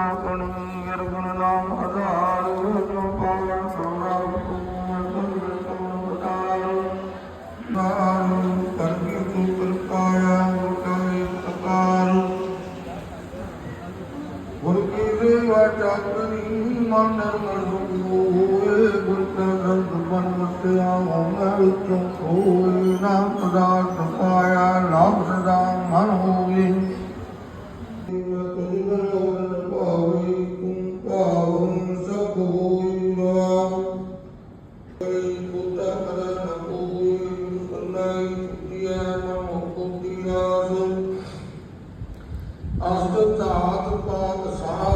ਕੁਵਨ ਸਤਿ ਪਾਗੁਨ ਆਕਾਸ਼ੀ ਨਾਮ ਆਧਾਰ ਜੋ ਪਾਵਨ ਸੋਨਾ ਤੁਮ ਤੁਮ ਬਤਾਰ ਨਾਮ ਗੁਰ ਕੀ ਸੇਵਾ ਮਤਿਆ ਮੈਂ ਵਿੱਚੋਂ ਹੋਏ ਨਾਮ ਪਦਾਰਥ ਪਾਇਆ ਨਾਮ ਸਦਾ ਮਨ ਹੋਵੇ ਅਸਤ ਤਾਤ ਪਾਤ ਸਾਹ